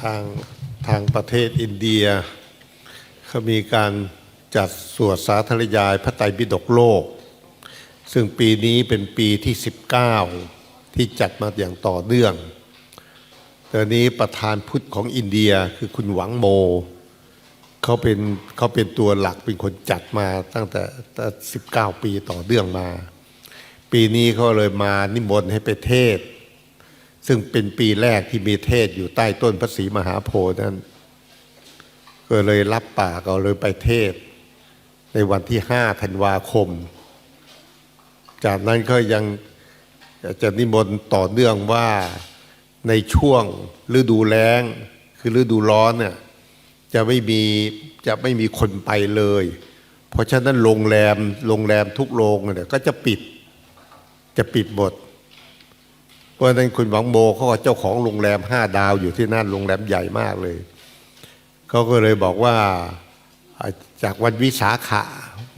ทางทางประเทศอินเดียเขามีการจัดสวดสาธรยายพระไตรปิฎกโลก ซึ่งปีนี้เป็นปีที่ 19 ที่จัดมาอย่างต่อเนื่องตอนนี้ประธานพุทธของอินเดียคือคุณหวังโมเขาเป็นเขาเป็นตัวหลักเป็นคนจัดมาตั้งแต่ 19 ปีต่อเนื่องมา ปีนี้เขาเลยมานิมนต์ให้ไปเทศ ซึ่งเป็นปีแรกที่มีเทศอยู่ใต้ต้นพระศรีมหาโพธิ์นั้น ก็เลยรับปากเอาเลยไปเทศ ในวันที่5ธันวาคม จากนั้นก็ยังจะนิมนต์ต่อเนื่องว่าในช่วงฤดูแล้ง คือฤดูร้อนเนี่ยจะไม่มีจะไม่มีคนไปเลย เพราะฉะนั้นโรงแรมโรงแรมทุกโรงเนี่ยก็จะปิดจะปิดหมด เพราะฉะนั้นคุณหวังโมเขาก็เจ้าของโรงแรมห้าดาวอยู่ที่นั่นโรงแรมใหญ่มากเลยเขาก็เลยบอกว่าจากวันวิสาขะ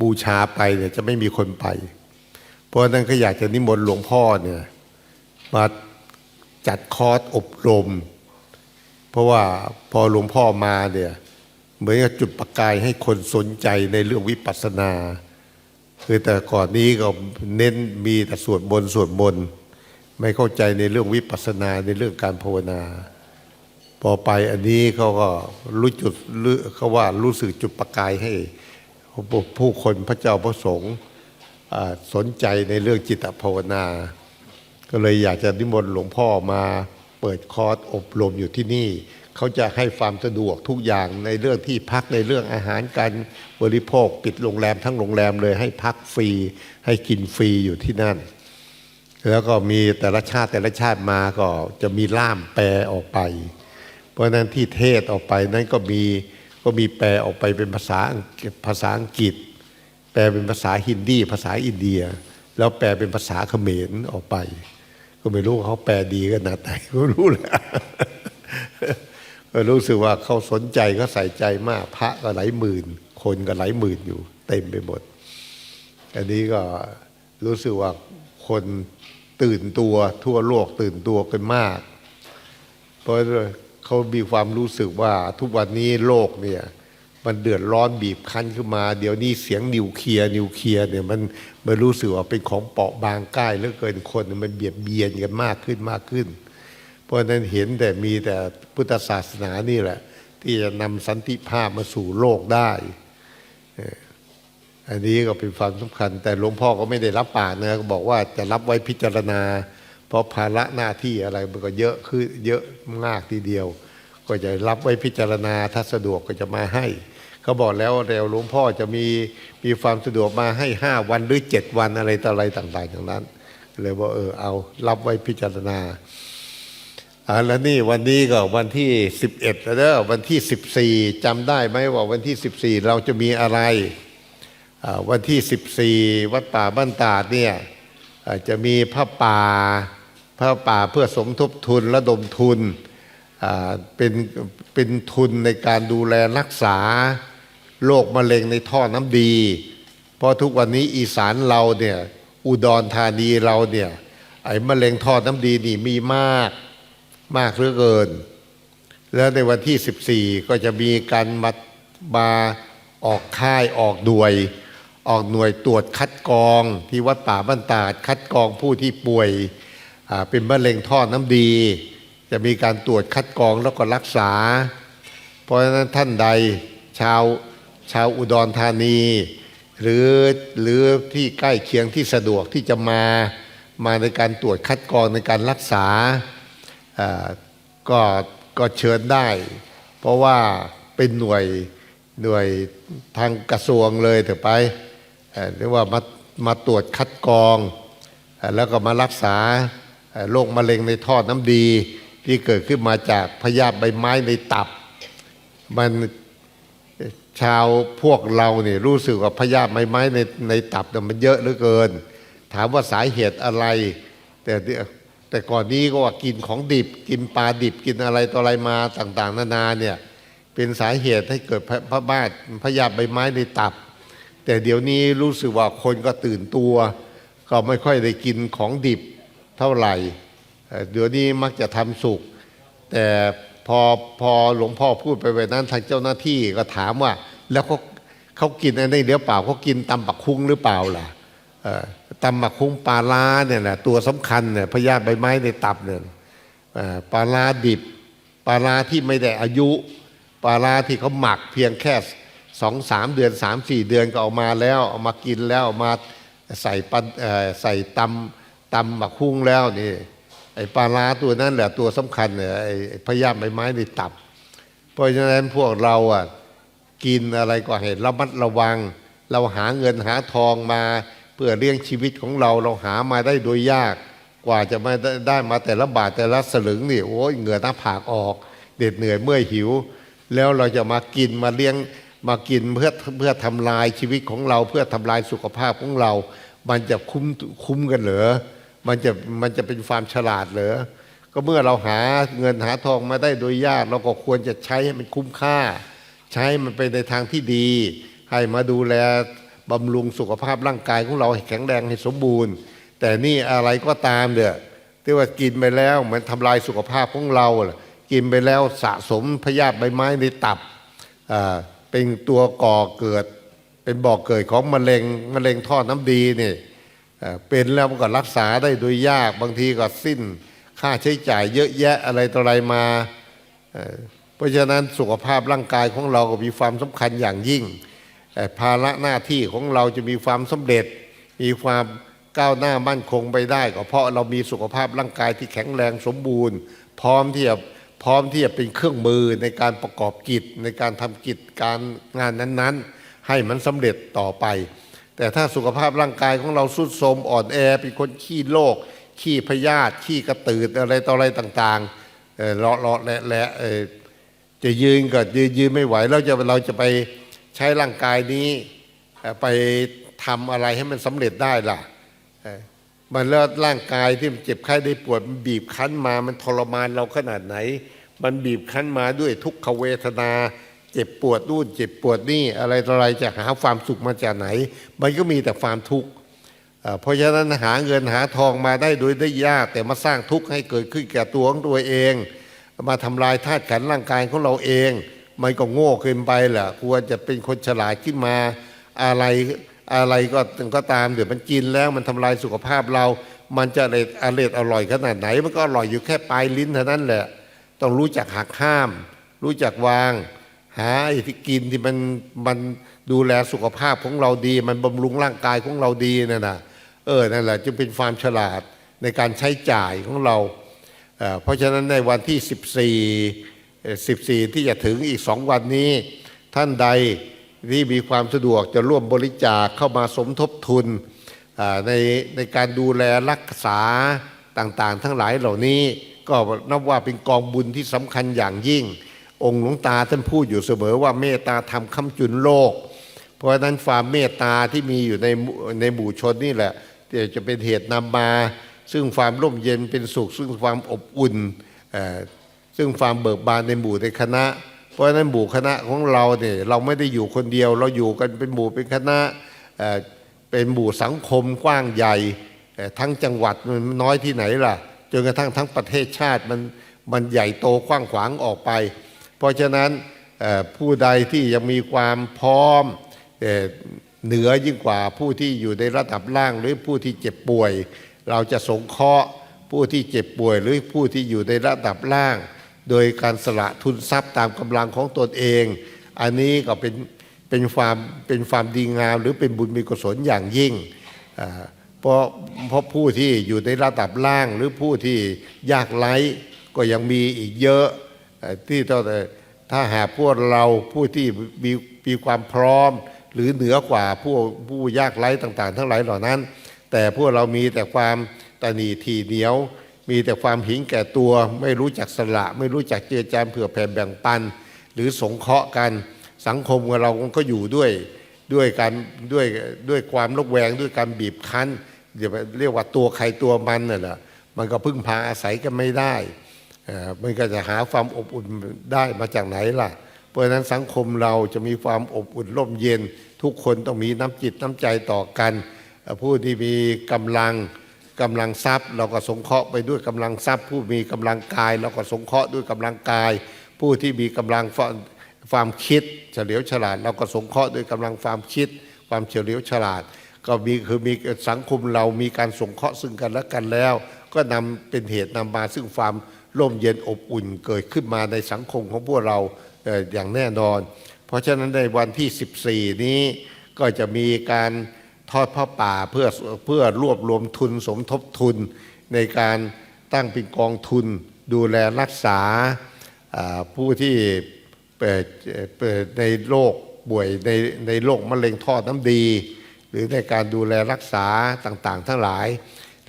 บูชาไปเนี่ยจะไม่มีคนไป เพราะฉะนั้นก็อยากจะนิมนต์หลวงพ่อเนี่ยมาจัดคอร์สอบรม เพราะว่าพอหลวงพ่อมาเนี่ยเหมือนกับจุดประกายให้คนสนใจในเรื่องวิปัสสนา คือแต่ก่อนนี้ก็เน้นมีแต่สวดบนต์สวดบนต์ ไม่เข้าใจในเรื่องวิปัสสนาในเรื่องการภาวนาพอไปอันนี้เขาก็รู้จุดเขาว่ารู้สึกจุดประกายให้ ผู้คนพระเจ้าพระสงฆ์สนใจในเรื่องจิตภาวนา ก็เลยอยากจะนิมนต์หลวงพ่อมาเปิดคอร์สอบรมอยู่ที่นี่ เขาจะให้ความสะดวกทุกอย่างในเรื่องที่พักในเรื่องอาหารการบริโภคปิดโรงแรมทั้งโรงแรมเลยให้พักฟรี ให้กินฟรีอยู่ที่นั่น แล้วก็มีแต่ละชาติแต่ละชาติมาก็จะมีล่ามแปลออกไป เพราะนั้นที่เทศออกไปนั้นก็มีก็มีแปลออกไปเป็นภาษาภาษาอังกฤษ แปลเป็นภาษาฮินดีภาษาอินเดีย แล้วแปลเป็นภาษาเขมรออกไป ก็ไม่รู้เขาแปลดีขนาดไหนก็รู้แหละก็รู้สึกว่าเขาสนใจเขาใส่ใจมาก พระก็หลายหมื่น คนก็หลายหมื่นอยู่ เต็มไปหมด อันนี้ก็รู้สึกว่าคน ตื่นตัวทั่วโลกตื่นตัวกันมาก เพราะเขามีความรู้สึกว่าทุกวันนี้โลกเนี่ยมันเดือดร้อนบีบคั้นขึ้นมา เดี๋ยวนี้เสียงนิวเคลียร์นิวเคลียร์เนี่ยมันมันรู้สึกว่าเป็นของเปราะบางใกล้เหลือเกินคนมันเบียดเบียนกันมากขึ้นมากขึ้น เพราะฉะนั้นเห็นแต่มีแต่พุทธศาสนานี่แหละ ที่จะนำสันติภาพมาสู่โลกได้ อันนี้ก็เป็นความสำคัญ แต่หลวงพ่อก็ไม่ได้รับปากนะก็บอกว่าจะรับไว้พิจารณา เพราะภาระหน้าที่อะไรมันก็เยอะคือเยอะมากทีเดียว ก็จะรับไว้พิจารณาถ้าสะดวกก็จะมาให้เขาบอกแล้วเร็วหลวงพ่อจะมีมีความสะดวกมาให้ห้าวันหรือเจ็ดวันอะไรต่ออะไรต่างๆอย่างนั้น เลยว่าเออเอารับไว้พิจารณาอ่าแล้วนี่วันนี้ก็วันที่11แล้วเด้อวันที่14จำได้ไหมว่าวันที่14เราจะมีอะไร วันที่ 14 วัดป่าบ้านตาดเนี่ยจะมีพระป่าพระป่าเพื่อสมทบทุนระดมทุนเป็นเป็นทุนในการดูแลรักษาโรคมะเร็งในท่อน้ำดี เพราะทุกวันนี้อีสานเราเนี่ยอุดรธานีเราเนี่ยไอ้มะเร็งท่อน้ำดีนี่มีมากมากเหลือเกิน แล้วในวันที่ 14 ก็จะมีการมามาออกค่ายออกหน่วย ออกหน่วยตรวจคัดกรอง ที่วัดป่าบ้านตาดคัดกรองผู้ที่ป่วยเป็นมะเร็งท่อน้ำดี จะมีการตรวจคัดกรองแล้วก็รักษา เพราะฉะนั้นท่านใดชาวชาวอุดรธานี หรือหรือที่ใกล้เคียงที่สะดวกที่จะมามาในการตรวจคัดกรองในการรักษาอ่าก็ก็เชิญได้ เพราะว่าเป็นหน่วยหน่วยทางกระทรวงเลยเถอะไป เอ่อเรียกว่ามามาตรวจคัดกรอง แล้วก็มารักษาโรคมะเร็งในท่อน้ำดี ที่เกิดขึ้นมาจากพยาธิใบไม้ในตับ มันชาวพวกเราเนี่ยรู้สึกว่าพยาธิใบไม้ในในตับเนี่ยมันเยอะเหลือเกิน ถามว่าสาเหตุอะไร แต่เดี๋ยวแต่ก่อนนี้ก็ว่ากินของดิบ กินปลาดิบกินอะไรต่ออะไรมาต่าง ๆ นานาเนี่ยเป็นสาเหตุให้เกิดพพระบาทพยาธิใบไม้ในตับ แต่เดี๋ยวนี้รู้สึกว่าคนก็ตื่นตัว ก็ไม่ค่อยได้กินของดิบเท่าไหร่ เดี๋ยวนี้มักจะทำสุก แต่พอพอหลวงพ่อพูดไปแบบนั้นทางเจ้าหน้าที่ก็ถามว่า แล้วเขาเขากินอันนี้เดี๋ยวเปล่าเขากินตำปักคุ้งหรือเปล่าล่ะตำปักคุ้งปลาลาเนี่ยแหละตัวสำคัญเนี่ยพยาธิใบไม้ในตับเนี่ยปลาลาดิบปลาลาที่ไม่ได้อายุ ปลาร้าที่เขาหมักเพียงแค่ สองสามเดือนสามสี่เดือนก็เอามาแล้วเอามากินแล้วมาใส่ปันใส่ตำตำหมักคุ้งแล้วนี่ไอ้ปลาร้าตัวนั้นแหละตัวสำคัญเนี่ยไอ้ไอ้พยาธิใบไม้ในตับ เพราะฉะนั้นพวกเราอะกินอะไรก็ให้ระมัดระวัง เราหาเงินหาทองมา เพื่อเลี้ยงชีวิตของเราเราหามาได้โดยยากกว่าจะมาได้ได้มาแต่ละบาทแต่ละสลึงนี่โอ้ยเหงื่อหน้าผากออก เด็ดเหนื่อยเมื่อยหิว แล้วเราจะมากินมาเลี้ยง มากินเพื่อเพื่อทำลายชีวิตของเรา เพื่อทำลายสุขภาพของเรา มันจะคุ้มคุ้มกันเหรอมันจะมันจะเป็นความฉลาดเหรอก็เมื่อเราหาเงินหาทองมาได้โดยยาก เราก็ควรจะใช้ให้มันคุ้มค่า ใช้มันไปในทางที่ดี ให้มาดูแลบำรุงสุขภาพร่างกายของเราให้แข็งแรงให้สมบูรณ์ แต่นี่อะไรก็ตามเด้อที่ว่ากินไปแล้วมือนทำลายสุขภาพของเรา กินไปแล้วสะสมพยาธิใบไม้ในตับอ่า เป็นตัวก่อเกิด เป็นบ่อกเกิดของมะเร็งมะเร็งท่อน้ำดีนี่เอ่อเป็นแล้วมันก็รักษาได้โดยยากบางทีก็สิ้น ค่าใช้จ่ายเยอะแยะอะไรต่ออะไรมาเอ่อเพราะฉะนั้นสุขภาพร่างกายของเราก็มีความสำคัญอย่างยิ่งแต่ภาระหน้าที่ของเราจะมีความสำเร็จ มีความก้าวหน้ามั่นคงไปได้ ก็เพราะเรามีสุขภาพร่างกายที่แข็งแรงสมบูรณ์ พร้อมที่จะ พร้อมที่จะเป็นเครื่องมือในการประกอบกิจ ในการทำกิจการงานนั้นๆ ให้มันสำเร็จต่อไป แต่ถ้าสุขภาพร่างกายของเราสุดโทรมอ่อนแอเป็นคนขี้โรคขี้พยาธิขี้กระตืดอะไรต่ออะไรต่างๆเออเลาะเลาะและและเออจะยืนก็ยืนยืนไม่ไหวแล้วจะเราจะไปใช้ร่างกายนี้ไปทำอะไรให้มันสำเร็จได้ล่ะ มันแล้วร่างกายที่มันเจ็บไข้ได้ปวดมันบีบคั้นมา มันทรมานเราขนาดไหน มันบีบคั้นมาด้วยทุกขเวทนา เจ็บปวดนู่นเจ็บปวดนี่อะไรต่ออะไรจะหาความสุขมาจากไหน มันก็มีแต่ความทุกข์เพราะฉะนั้นหาเงินหาทองมาได้โดยได้ยาก แต่มาสร้างทุกข์ให้เกิดขึ้นแก่ตัวของตัวเอง มาทำลายธาตุขันร่างกายของเราเอง มันก็โง่เกินไปแหละควรจะเป็นคนฉลาดขึ้นมาอะไร อะไรก็ก็ตามเดี๋ยวมันกินแล้วมันทำลายสุขภาพเรา มันจะอร่อยอร่อยอร่อยขนาดไหน มันก็อร่อยอยู่แค่ปลายลิ้นเท่านั้นแหละ ต้องรู้จักหักห้าม รู้จักวาง หาไอ้ที่กินที่มันมันดูแลสุขภาพของเราดี มันบำรุงร่างกายของเราดีนั่นนะเออนั่นแหละจึงเป็นความฉลาดในการใช้จ่ายของเราเเพราะฉะนั้นในวันที่ 14เอ่อ14 ที่จะถึงอีกสองวันนี้ ท่านใด ที่มีความสะดวกจะร่วมบริจาคเข้ามาสมทบทุนในในการดูแลรักษาต่างๆ ทั้งหลายเหล่านี้ก็นับว่าเป็นกองบุญที่สำคัญอย่างยิ่ง องค์หลวงตาท่านพูดอยู่เสมอว่าเมตตาธรรมค้ำจุนโลก เพราะฉะนั้นความเมตตาที่มีอยู่ในในหมู่ชนนี่แหละจะเป็นเหตุนำมา ซึ่งความร่มเย็นเป็นสุข ซึ่งความอบอุ่นซึ่งความเบิกบานในหมู่ในคณะ เพราะฉะนั้นหมู่คณะของเราเนี่ยเราไม่ได้อยู่คนเดียว เราอยู่กันเป็นหมู่เป็นคณะเป็นหมู่สังคมกว้างใหญ่ทั้งจังหวัดมันน้อยที่ไหนล่ะจนกระทั่งทั้งประเทศชาติมันมันใหญ่โตกว้างขวางออกไป เพราะฉะนั้นผู้ใดที่ยังมีความพร้อมเอเหนือยิ่งกว่าผู้ที่อยู่ในระดับล่างหรือผู้ที่เจ็บป่วย เราจะสงเคราะห์ผู้ที่เจ็บป่วยหรือผู้ที่อยู่ในระดับล่าง โดยการสละทุนทรัพย์ตามกำลังของตนเอง อันนี้ก็เป็นเป็นความเป็นความดีงาม หรือเป็นบุญมีกุศลอย่างยิ่ง เพราะเพราะผู้ที่อยู่ในระดับล่างหรือผู้ที่ยากไร้ก็ยังมีอีกเยอะที่ต้องถ้าหากพวกเราผู้ที่มีมีความพร้อม หรือเหนือกว่าผู้ผู้ยากไร้ต่าง ๆ ทั้งหลายเหล่านั้น แต่พวกเรามีแต่ความตะหนีทีเหนียว มีแต่ความหิงแก่ตัว ไม่รู้จักสละ ไม่รู้จักเจือจานเผื่อแผ่แบ่งปัน หรือสงเคราะห์กัน สังคมของเราก็อยู่ด้วยด้วยการด้วยด้วยความรบแวงด้วยการบีบคั้นเดี๋ยวเรียกว่าตัวใครตัวมันน่ะแหละมันก็พึ่งพาอาศัยกันไม่ได้เออมันก็จะหาความอบอุ่นได้มาจากไหนล่ะ เพราะฉะนั้นสังคมเราจะมีความอบอุ่นร่มเย็น ทุกคนต้องมีน้ำจิตน้ำใจต่อกัน ผู้ที่มีกำลัง กำลังทรัพย์ เราก็สงเคราะห์ไปด้วยกำลังทรัพย์ ผู้มีกำลังกาย เราก็สงเคราะห์ด้วยกำลังกาย ผู้ที่มีกำลังความคิด เฉลียวฉลาด เราก็สงเคราะห์ด้วยกำลังความคิด ความเฉลียวฉลาด ก็มีคือมีสังคมเรามีการสงเคราะห์ซึ่งกันและกันแล้ว ก็นำเป็นเหตุนำมาซึ่งความร่มเย็นอบอุ่นเกิดขึ้นมาในสังคมของพวกเราเอ่ออย่างแน่นอน เพราะฉะนั้นในวันที่ 14 นี้ก็จะมีการ ทอดผ้าป่าเพื่อเพื่อรวบรวมทุนสมทบทุน ในการตั้งเป็นกองทุน ดูแลรักษาผู้ที่เปิดในโรคป่วยในในโรคมะเร็งท่อน้ำดี หรือในการดูแลรักษาต่างๆ ทั้งหลาย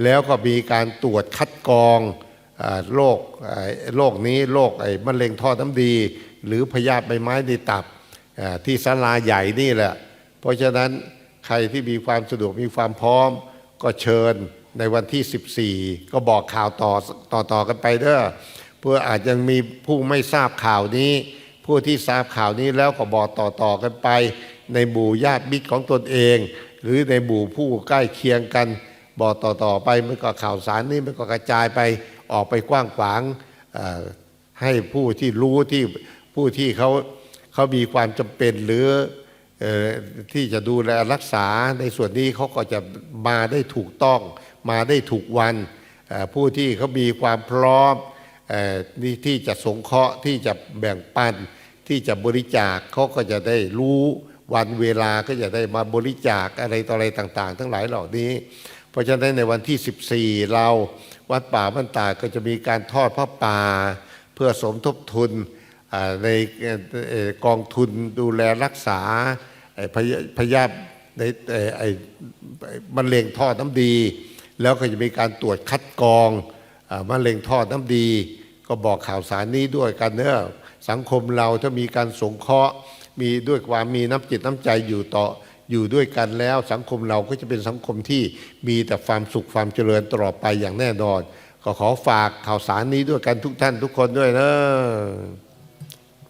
แล้วก็มีการตรวจคัดกรองโรคโรคนี้โรคไอ้มะเร็งท่อน้ำดี หรือพยาธิใบไม้ในตับที่ศาลาใหญ่นี่แหละ เพราะฉะนั้น ใครที่มีความสะดวกมีความพร้อม ก็เชิญในวันที่ 14 ก็บอกข่าวต่อต่อต่อกันไปเด้อเพื่ออาจยังมีผู้ไม่ทราบข่าวนี้ ผู้ที่ทราบข่าวนี้แล้วก็บอกต่อต่อกันไป ในหมู่ญาติมิตรของตนเอง หรือในหมู่ผู้ใกล้เคียงกัน บอกต่อต่อไปมันก็ข่าวสารนี้มันก็กระจายไปออกไปกว้างขวางให้ผู้ที่รู้ที่ผู้ที่เขาเขามีความจำเป็นหรือ ที่จะดูแลรักษาในส่วนนี้เขาก็จะมาได้ถูกต้อง มาได้ถูกวัน ผู้ที่เขามีความพร้อมที่จะสงเคราะห์ที่จะแบ่งปัน ที่จะบริจาคเขาก็จะได้รู้วันเวลาก็จะได้มาบริจาคอะไรต่ออะไรต่าง ๆ ทั้งหลายเหล่านี้ เพราะฉะนั้นในวันที่ 14 เราวัดป่าบ้านตาก็จะมีการทอดพระป่า เพื่อสมทบทุน ในกองทุนดูแลรักษาพยาพยาธิในมะเร็งท่อน้ำดี แล้วก็จะมีการตรวจคัดกรองมะเร็งท่อน้ำดี ก็บอกข่าวสารนี้ด้วยกันเนอะสังคมเราถ้ามีการสงเคราะห์มีด้วยความมีน้ำจิตน้ำใจอยู่ต่ออยู่ด้วยกันแล้ว สังคมเราก็จะเป็นสังคมที่มีแต่ความสุขความเจริญตลอดไปอย่างแน่นอน ก็ขอฝากข่าวสารนี้ด้วยกันทุกท่านทุกคนด้วยเนอะ